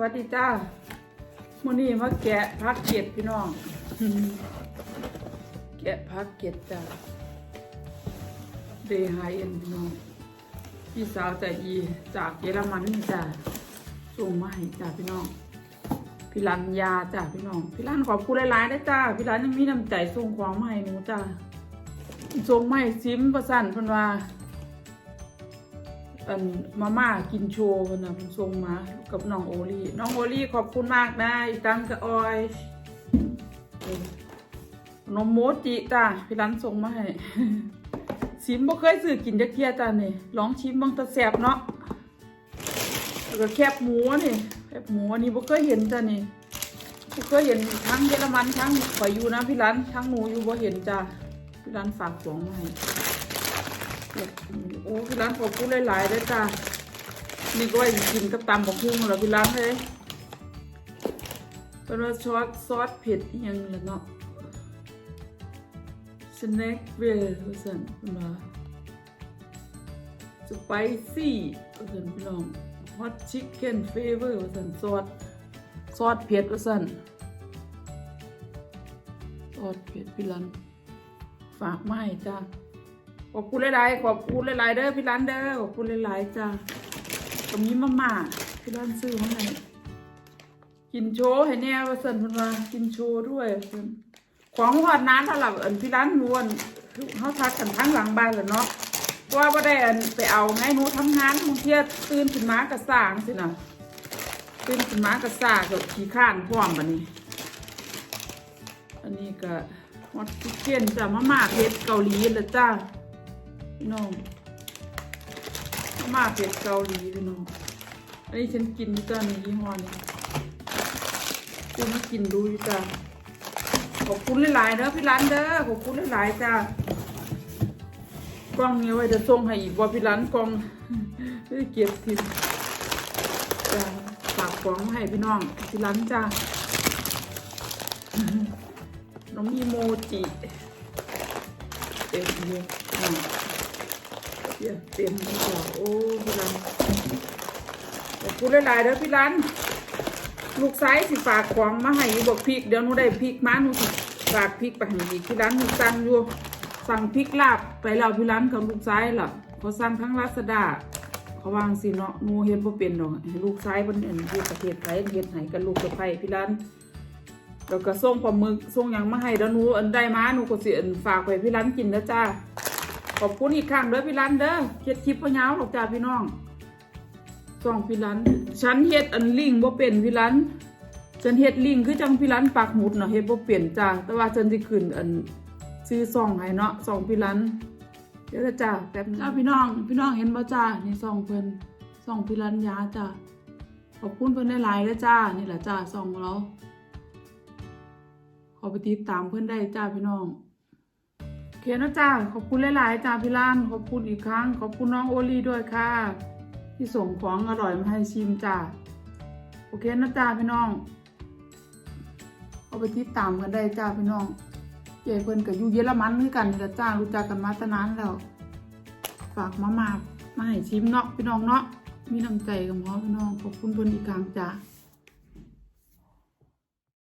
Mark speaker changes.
Speaker 1: วัสดีจ้ามื้อนี้มาแกะพักเก็ดพี่น้อง แกะพักเก็ดจ้าเดไฮเอ็นพี่น้องพี่สาวใจดีจากเยอรมันจ้าส่งมาให้จ้าพี่น้องพี่รันยาจ้าพี่น้องพี่รันขอบคุณหลายๆได้จ้าพี่รันยังมีน้ำใจส่งของมาให้หนูจ้าส่งมาให้ซิมประสันพิ่นว่า อันมาม่ากินโชว์เพิ่นนะเพิ่นส่งมากับน้องโอลี่น้องโอลี่ขอบคุณมากนะอีตังกะออยนมโมจิจ้าพี่รันส่งมาให้ชิมบ่เคยซื้อกินจักเที่ยจ้านี่ลองชิมบิ่งตะแซ่บเนาะแล้วก็แคบหมูนี่แคบหมูอันนี้บ่เคยเห็นจ้านี่บ่เคยเห็นทั้งเยอรมันทั้งข่อยอยู่นะพี่รันทั้งหนูอยู่บ่เห็นจ้าพี่รันฝากของมาให้ โอ้พี่ร้านขอบคุณหลายๆด้วยจ้านี่ก็ไว้กินกับตำบักหุ่งเหรอพี่ร้านเลยเป็นว่าซอสซอสเผ็ดยังละเนาะสแน็คเวลว่าสันเป็นว่าสไปซี่ว่าสันพี่น้องฮอตชิคเก้นเฟเวอร์ว่าสันซอสซอสเผ็ดว่าสันซอสเผ็ดพี่ร้านฝากมาให้จ้า ขอบคุณหลายๆขอบคุณหลายๆเด้อพี่ร้านเด้อขอบคุณหลายๆจ้าก็มีมาม่าพี่ร้านซื้อมาให้กินโชว์ให้แน่ว่าสันเพิ่นว่ากินโชว์ด้วยเพิ่นของหอดน้ำถ้าหลับอันพี่ร้านนวลเขาทักกันทั้งหลังบ้านแหละเนาะเพราะว่าได้อันไปเอาไงหนูทำงานบางเที่ยตื่นขึ้นมากระสางสินะตื่นขึ้นมากระสางกับขี้ข้านพร้อมบัดนี้ อันนี้ก็ฮอตชิคเก้นจ้ะมาม่าเผ็ดเกาหลีละจ้า พี่น้องมาเผ็ดเกาหลีพี่น้องอันนี้ฉันกินอยู่จ้าในยี่ห้อนี้กูมากินดูจ้าขอบคุณหลายๆเด้อพี่ร้านเด้อขอบคุณหลายๆจ้ากล้องนี้ไว้จะส่งให้อีกว่าพี่ร้านกล้องเฮ้ยเก็บทิมจ้าฝากกล้องมาให้พี่น้องพี่ร้านจ้าน้องอีโมจิเต็มเลยอะ เดี๋ยเต็มเลยจ้ะโอ้พี่รันขอบคุณหลายๆเด้อพี่รันลูกไซ้สิฝากของมาให้บอกพริกเดี๋ยวหนูได้พริกมาหนูสิฝากพริกไปให้อีพี่รันหนูสั่งอยู่สั่งพริกลาบไปแล้วพี่รันของลูกไซ้ายล่ะเขาสั่งทั้งลาซาด้าเขาวางสิเนาะหนูเฮ็ดบ่เป็นดอกให้ลูกไซ้ายเพิ่นเอิ้นอยู่ประเทศไทยเฮ็ดให้กับลูกสะใภ้พี่รันแล้วก็ส่งปลาหมึกส่งยังมาให้แล้วหนูอันได้มาหนูก็สิอันฝากไปพี่รันกินนะจ้า ขอบคุณอีกครั้งเด้อพี่รันเด้อเฮ็ดคลิปบ่ยาวหรอกจ้าพี่น้องส่องพี่รันฉันเฮ็ดอันลิงบ่เป็นพี่รันฉันเฮ็ดลิงคือจังพี่รันปักหมุดเนาะเฮ็ดบ่เป็นจ้าแต่ว่าฉันสิขึ้นอันซื้อซองให้เนาะซองพี่รันเดี๋ยวนะจ้าแป๊บนึงจ้าพี่น้อง พี่น้องเห็นบ่จ้านี่ซองเพิ่นซองพี่รันยาจ้าขอบคุณเพิ่นหลายๆเด้อจ้า นี่แหละจ้าซองเราขอไปติดตามเพื่อนได้จ้าพี่น้อง โอเคนะจ้าขอบคุณหลายๆจ้าพี่ล้านขอบคุณอีกครั้ง ขอบคุณน้องโอลี่ด้วยค่ะ ที่ส่งของอร่อยมาให้ชิมจ้าโอเคนะจ้าพี่น้องขอาไปติดตามกันได้จ้าพี่น้องเจเพิ่นกับยูเยอรมันด้วยกันนะจ้ารู้จักกันมาตั้งนานแล้วฝากมามามาให้ชิมเนาะพี่น้องเนาะมีน้ำใจกับหมอพี่น้องขอบคุณเพิ่นอีกครั้งจ้า